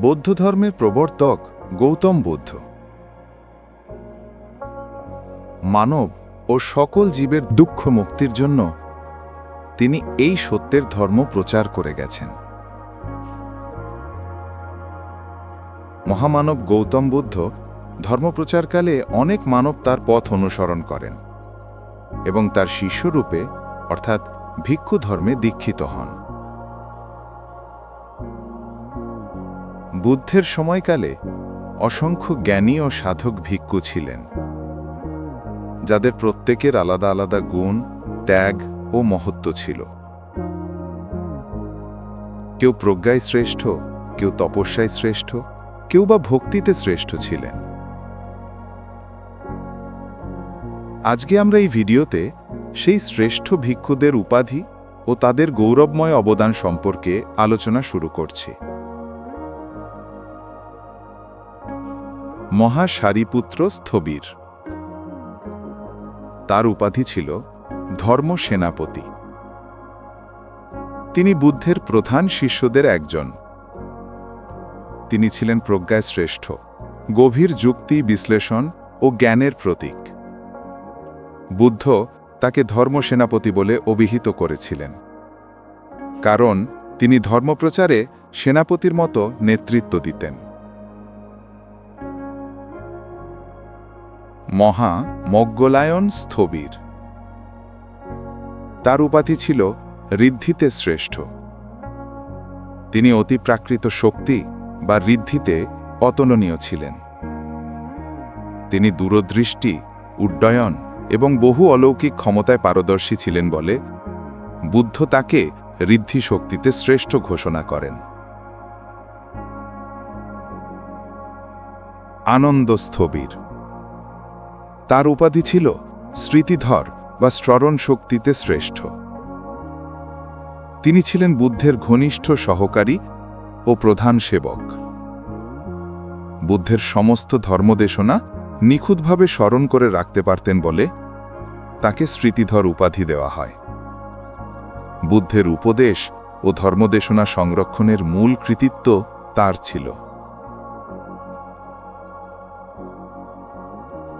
বৌদ্ধ ধর্মের প্রবর্তক গৌতম বুদ্ধ। মানব ও সকল জীবের দুঃখ মুক্তির জন্য তিনি এই সত্যের ধর্ম প্রচার করে গেছেন। মহামানব গৌতম বুদ্ধ ধর্মপ্রচারকালে অনেক মানব তার পথ অনুসরণ করেন এবং তার শিষ্যরূপে, অর্থাৎ ভিক্ষু ধর্মে দীক্ষিত হন। বুদ্ধের সময়কালে অসংখ্য জ্ঞানী ও সাধক ভিক্ষু ছিলেন, যাদের প্রত্যেকের আলাদা আলাদা গুণ, ত্যাগ ও মহত্ব ছিল। কেউ প্রজ্ঞায় শ্রেষ্ঠ, কেউ তপস্যায় শ্রেষ্ঠ, কেউ বা ভক্তিতে শ্রেষ্ঠ ছিলেন। আজকে আমরা এই ভিডিওতে সেই শ্রেষ্ঠ ভিক্ষুদের উপাধি ও তাদের গৌরবময় অবদান সম্পর্কে আলোচনা শুরু করছি। মহাসারিপুত্র স্থবির। তার উপাধি ছিল ধর্ম সেনাপতি তিনি বুদ্ধের প্রধান শিষ্যদের একজন। তিনি ছিলেন প্রজ্ঞায় শ্রেষ্ঠ। গভীর যুক্তি, বিশ্লেষণ ও জ্ঞানের প্রতীক। বুদ্ধ তাকে ধর্ম সেনাপতি বলে অভিহিত করেছিলেন। কারণ তিনি ধর্মপ্রচারে সেনাপতির মতো নেতৃত্ব দিতেন। মহা মজ্ঞলায়ন স্থবির। তার উপাধি ছিল ঋদ্ধিতে শ্রেষ্ঠ। তিনি অতিপ্রাকৃত শক্তি বা ঋদ্ধিতে অতুলনীয় ছিলেন। তিনি দূরদৃষ্টি, উড্ডয়ন এবং বহু অলৌকিক ক্ষমতায় পারদর্শী ছিলেন বলে বুদ্ধ তাকে ঋদ্ধি শক্তিতে শ্রেষ্ঠ ঘোষণা করেন। আনন্দস্থবির তার উপাধি ছিল স্মৃতিধর বা স্মরণ শক্তিতে শ্রেষ্ঠ। তিনি ছিলেন বুদ্ধের ঘনিষ্ঠ সহকারী ও প্রধান সেবক। বুদ্ধের সমস্ত ধর্মদেশনা নিখুঁতভাবে স্মরণ করে রাখতে পারতেন বলে তাকে স্মৃতিধর উপাধি দেওয়া হয়। বুদ্ধের উপদেশ ও ধর্মদেশনা সংরক্ষণের মূল কৃতিত্ব তার ছিল।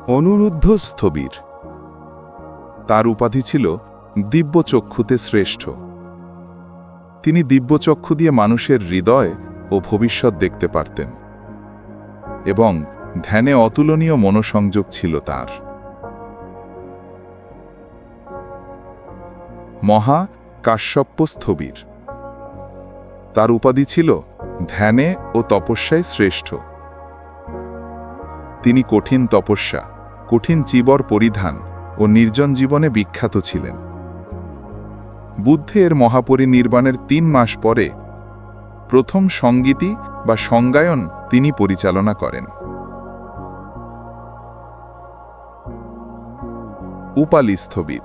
অনুরুদ্ধ স্থবির তার উপাধি ছিল দিব্যচক্ষুতে শ্রেষ্ঠ। তিনি দিব্যচক্ষু দিয়ে মানুষের হৃদয় ও ভবিষ্যৎ দেখতে পারতেন এবং ধ্যানে অতুলনীয় মনোসংযোগ ছিল তার। মহা কাশ্যপ্য স্থবির তার উপাধি ছিল ধ্যানে ও তপস্যায় শ্রেষ্ঠ। তিনি কঠিন তপস্যা কঠিন চিবর পরিধান ও নির্জন জীবনে বিখ্যাত ছিলেন। বুদ্ধের মহাপরিনির্বাণের তিন মাস পরে প্রথম সঙ্গীতি বা সংজ্ঞায়ন তিনি পরিচালনা করেন। উপালি স্থবির।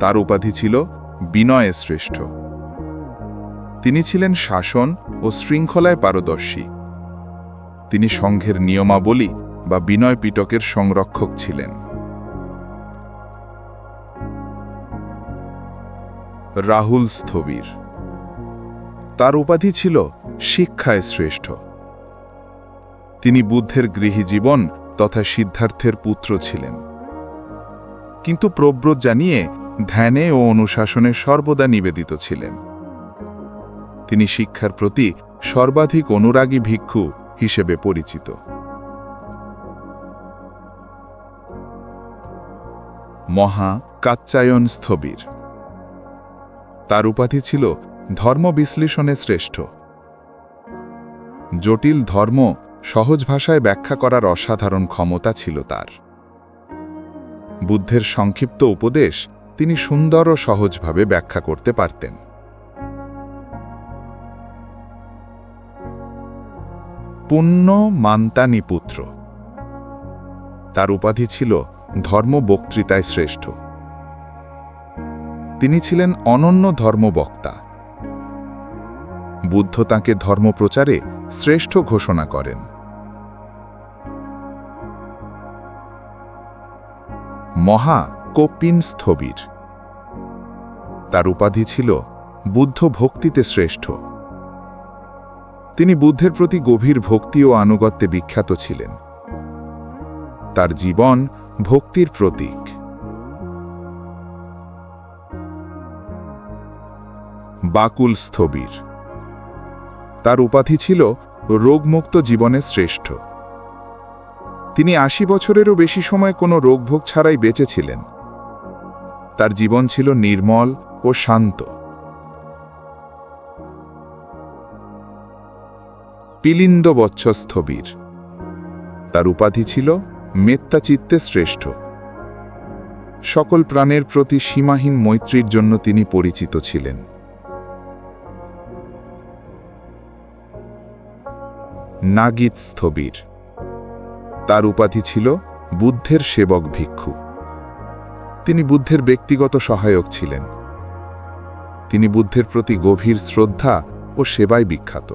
তার উপাধি ছিল বিনয়ে শ্রেষ্ঠ। তিনি ছিলেন শাসন ও শৃঙ্খলায় পারদর্শী। তিনি সংঘের নিয়মাবলী বা বিনয় পিটকের সংরক্ষক ছিলেন। রাহুল স্থবির। তার উপাধি ছিল শিক্ষায় শ্রেষ্ঠ। তিনি বুদ্ধের গৃহী জীবন তথা সিদ্ধার্থের পুত্র ছিলেন। কিন্তু প্রব্রত জানিয়ে ধ্যানে ও অনুশাসনে সর্বদা নিবেদিত ছিলেন। তিনি শিক্ষার প্রতি সর্বাধিক অনুরাগী ভিক্ষু হিসেবে পরিচিত। মহা কাচ্চায়ন স্থবির। তার উপাধি ছিল ধর্ম বিশ্লেষণে শ্রেষ্ঠ। জটিল ধর্ম সহজ ভাষায় ব্যাখ্যা করার অসাধারণ ক্ষমতা ছিল তার। বুদ্ধের সংক্ষিপ্ত উপদেশ তিনি সুন্দর ও সহজভাবে ব্যাখ্যা করতে পারতেন। পুণ্য মান্তানি পুত্র। তার উপাধি ছিল ধর্ম বক্তৃতায় শ্রেষ্ঠ। তিনি ছিলেন অনন্য ধর্মবক্তা বুদ্ধ তাঁকে ধর্মপ্রচারে শ্রেষ্ঠ ঘোষণা করেন। মহা কপিন স্থবির। তার উপাধি ছিল বুদ্ধ ভক্তিতে শ্রেষ্ঠ। তিনি বুদ্ধের প্রতি গভীর ভক্তি ও আনুগত্যে বিখ্যাত ছিলেন। তার জীবন ভক্তির প্রতীক। বাকুল স্থবির। তার উপাধি ছিল রোগমুক্ত জীবনে শ্রেষ্ঠ। তিনি আশি বছরেরও বেশি সময় কোনো রোগভোগ ছাড়াই বেঁচেছিলেন তার জীবন ছিল নির্মল ও শান্ত। পিলিন্দ বচ্ছস্থবীর তার উপাধি ছিল মেত্তাচিত্তে শ্রেষ্ঠ। সকল প্রাণের প্রতি সীমাহীন মৈত্রীর জন্য তিনি পরিচিত ছিলেন। নাগিত স্থবির। তার উপাধি ছিল বুদ্ধের সেবক ভিক্ষু। তিনি বুদ্ধের ব্যক্তিগত সহায়ক ছিলেন। তিনি বুদ্ধের প্রতি গভীর শ্রদ্ধা ও সেবায় বিখ্যাত।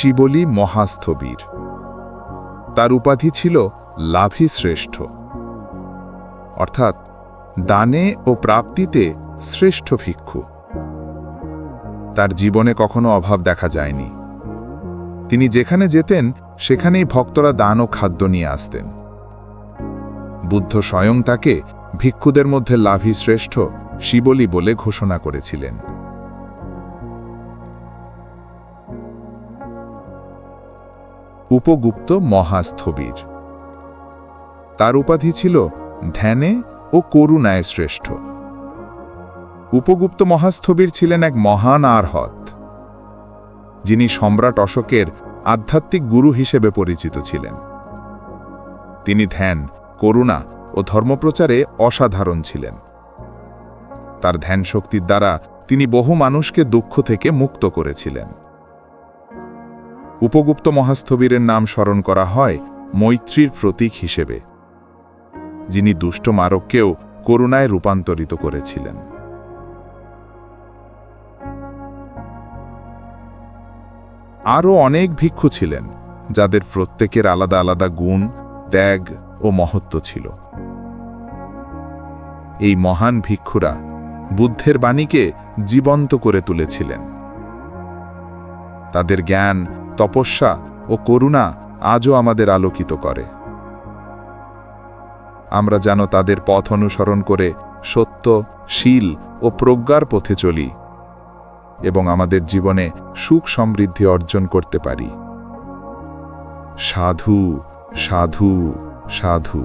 শিবলী মহাস্থবীর। তার উপাধি ছিল লাভী শ্রেষ্ঠ অর্থাৎ দানে ও প্রাপ্তিতে শ্রেষ্ঠ ভিক্ষু। তার জীবনে কখনো অভাব দেখা যায়নি। তিনি যেখানে যেতেন, সেখানেই ভক্তরা দান ও খাদ্য নিয়ে আসতেন। বুদ্ধ স্বয়ং তাকে ভিক্ষুদের মধ্যে লাভী শ্রেষ্ঠ শিবলী বলে ঘোষণা করেছিলেন। উপগুপ্ত মহাস্থবির। তার উপাধি ছিল ধ্যানে ও করুণায় শ্রেষ্ঠ। উপগুপ্ত মহাস্থবির ছিলেন এক মহান আরহত যিনি সম্রাট অশোকের আধ্যাত্মিক গুরু হিসেবে পরিচিত ছিলেন। তিনি ধ্যান, করুণা ও ধর্মপ্রচারে অসাধারণ ছিলেন। তার ধ্যান শক্তির দ্বারা তিনি বহু মানুষকে দুঃখ থেকে মুক্ত করেছিলেন। উপগুপ্ত মহাস্থবীরের নাম স্মরণ করা হয় মৈত্রীর প্রতীক হিসেবে, যিনি দুষ্ট মারককেও করুণায় রূপান্তরিত করেছিলেন। আরও অনেক ভিক্ষু ছিলেন, যাদের প্রত্যেকের আলাদা আলাদা গুণ, ত্যাগ ও মহত্ব ছিল। এই মহান ভিক্ষুরা বুদ্ধের বাণীকে জীবন্ত করে তুলেছিলেন। তাদের জ্ঞান তপস্যা ও করুণা আজও আমাদের আলোকিত করে। আমরা যেন তাদের পথ অনুসরণ করে সত্য, শীল ও প্রজ্ঞার পথে চলি এবং আমাদের জীবনে সুখ সমৃদ্ধি অর্জন করতে পারি। সাধু সাধু সাধু।